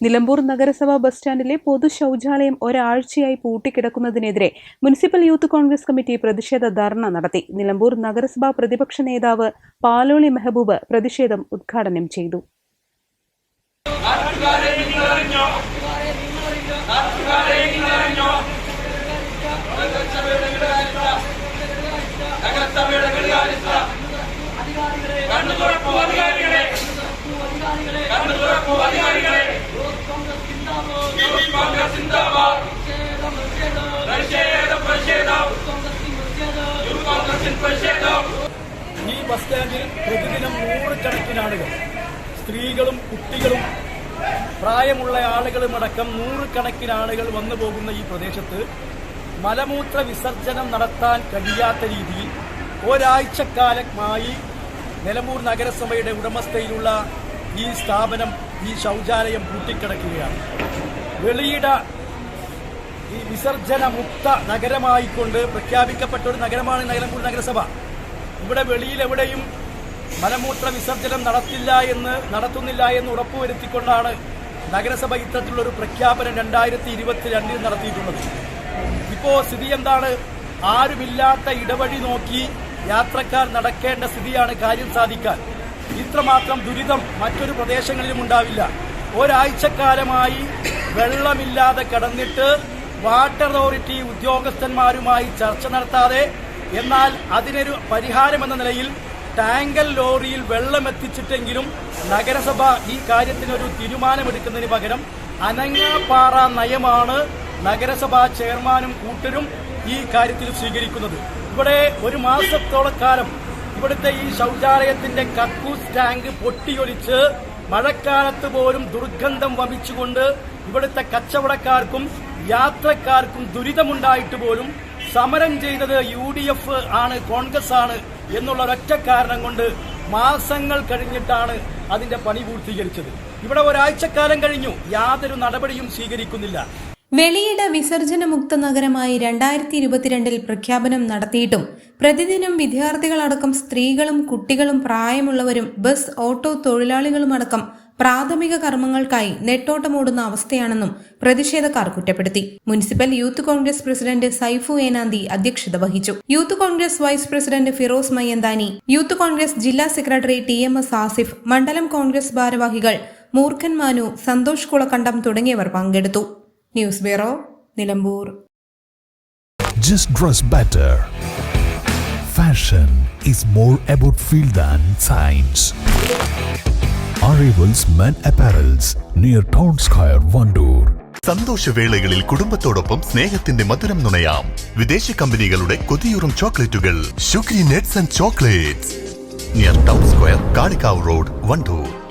നിലമ്പൂർ നഗരസഭാ ബസ് സ്റ്റാൻഡിലെ പൊതു ശൗചാലയം ഒരാഴ്ചയായി പൂട്ടിക്കിടക്കുന്നതിനെതിരെ മുനിസിപ്പൽ യൂത്ത് കോൺഗ്രസ് കമ്മിറ്റി പ്രതിഷേധ ധർണ നടത്തി. നിലമ്പൂർ നഗരസഭാ പ്രതിപക്ഷ നേതാവ് പാലോളി മെഹബൂബ് പ്രതിഷേധം ഉദ്ഘാടനം ചെയ്തു. ഈ ബസ് സ്റ്റാൻഡിൽ പ്രതിദിനം നൂറുകണക്കിന് ആളുകൾ. സ്ത്രീകളും കുട്ടികളും പ്രായമുള്ള ആളുകളും അടക്കം നൂറുകണക്കിന് ആളുകൾ വന്നു പോകുന്ന ഈ പ്രദേശത്ത് മലമൂത്ര വിസർജനം നടത്താൻ കഴിയാത്ത രീതിയിൽ ഒരാഴ്ചക്കാലമായി നിലമ്പൂർ നഗരസഭയുടെ ഉടമസ്ഥയിലുള്ള ഈ സ്ഥാപനം ഈ ശൗചാലയം പൂട്ടിക്കിടക്കുകയാണ്. വെളിയിട ഈ വിസർജന മുക്ത നഗരമായിക്കൊണ്ട് പ്രഖ്യാപിക്കപ്പെട്ട ഒരു നഗരമാണ് നിലമ്പൂർ നഗരസഭ. ഇവിടെ വെളിയിൽ എവിടെയും മലമൂത്ര വിസർജനം നടത്തില്ല എന്ന് നടത്തുന്നില്ല എന്ന് ഉറപ്പുവരുത്തിക്കൊണ്ടാണ് നഗരസഭ ഇത്തരത്തിലുള്ള ഒരു പ്രഖ്യാപനം രണ്ടായിരത്തി ഇരുപത്തിരണ്ടിൽ നടത്തിയിട്ടുള്ളത്. ഇപ്പോ സ്ഥിതി എന്താണ്? ആരുമില്ലാത്ത ഇടവഴി നോക്കി യാത്രക്കാർ നടക്കേണ്ട സ്ഥിതിയാണ് കാര്യം സാധിക്കാൻ. ഇത്രമാത്രം ദുരിതം മറ്റൊരു പ്രദേശങ്ങളിലും ഉണ്ടാവില്ല. ഒരാഴ്ചക്കാലമായി വെള്ളമില്ലാതെ കടന്നിട്ട് വാട്ടർ അതോറിറ്റി ഉദ്യോഗസ്ഥന്മാരുമായി ചർച്ച നടത്താതെ എന്നാൽ അതിനൊരു പരിഹാരമെന്ന നിലയിൽ ടാങ്കൽ ലോറിയിൽ വെള്ളം എത്തിച്ചിട്ടെങ്കിലും നഗരസഭ ഈ കാര്യത്തിനൊരു തീരുമാനമെടുക്കുന്നതിന് പകരം അനങ്ങാപ്പാറ നയമാണ് നഗരസഭാ ചെയർമാനും കൂട്ടരും ഈ കാര്യത്തിൽ സ്വീകരിക്കുന്നത്. ഇവിടെ ഒരു മാസത്തോളക്കാലം ഇവിടുത്തെ ഈ ശൗചാലയത്തിന്റെ കക്കൂസ് ടാങ്ക് പൊട്ടിയൊലിച്ച് മഴക്കാലത്ത് പോലും ദുർഗന്ധം വമിച്ചുകൊണ്ട് ഇവിടുത്തെ കച്ചവടക്കാർക്കും യാത്രക്കാർക്കും ദുരിതമുണ്ടായിട്ട് പോലും സമരം ചെയ്തത് യു ഡി എഫ് ആണ് കോൺഗ്രസ് ആണ് എന്നുള്ള ഒരൊറ്റ കാരണം കൊണ്ട് മാസങ്ങൾ കഴിഞ്ഞിട്ടാണ് അതിന്റെ പണി പൂർത്തീകരിച്ചത്. ഇവിടെ ഒരാഴ്ചക്കാലം കഴിഞ്ഞു. യാതൊരു നടപടിയും സ്വീകരിക്കുന്നില്ല. വെളിയിട വിസർജനമുക്ത നഗരമായി രണ്ടായിരത്തി ഇരുപത്തിരണ്ടിൽ പ്രഖ്യാപനം നടത്തിയിട്ടും പ്രതിദിനം വിദ്യാർത്ഥികളടക്കം സ്ത്രീകളും കുട്ടികളും പ്രായമുള്ളവരും ബസ് ഓട്ടോ തൊഴിലാളികളുമടക്കം പ്രാഥമിക കർമ്മങ്ങൾക്കായി നെട്ടോട്ടമോടുന്ന അവസ്ഥയാണെന്നും പ്രതിഷേധക്കാർ കുറ്റപ്പെടുത്തി. Municipal youth Congress president Saifu Enanthi അധ്യക്ഷത വഹിച്ചു. Youth Congress vice president Firoz Mayyanthani youth Congress ജില്ലാ secretary T M S Asif മണ്ഡലം കോൺഗ്രസ് ഭാരവാഹികൾ മൂർഖൻ മാനു സന്തോഷ് കുളക്കണ്ടം തുടങ്ങിയവർ പങ്കെടുത്തു. News bureau Nilambur. Just dress better fashion is more about feel than science arrivals Men apparels near Town Square, Vandoor. സന്തോഷവേളകളിൽ കുടുംബത്തോടൊപ്പം സ്നേഹത്തിന്റെ മധുരം നുണയാം. വിദേശ കമ്പനികളുടെ കൊതിയൂറും ചോക്ലേറ്റുകൾ. Sugary nuts and chocolates. Near Town square Kalikavu road Wandoor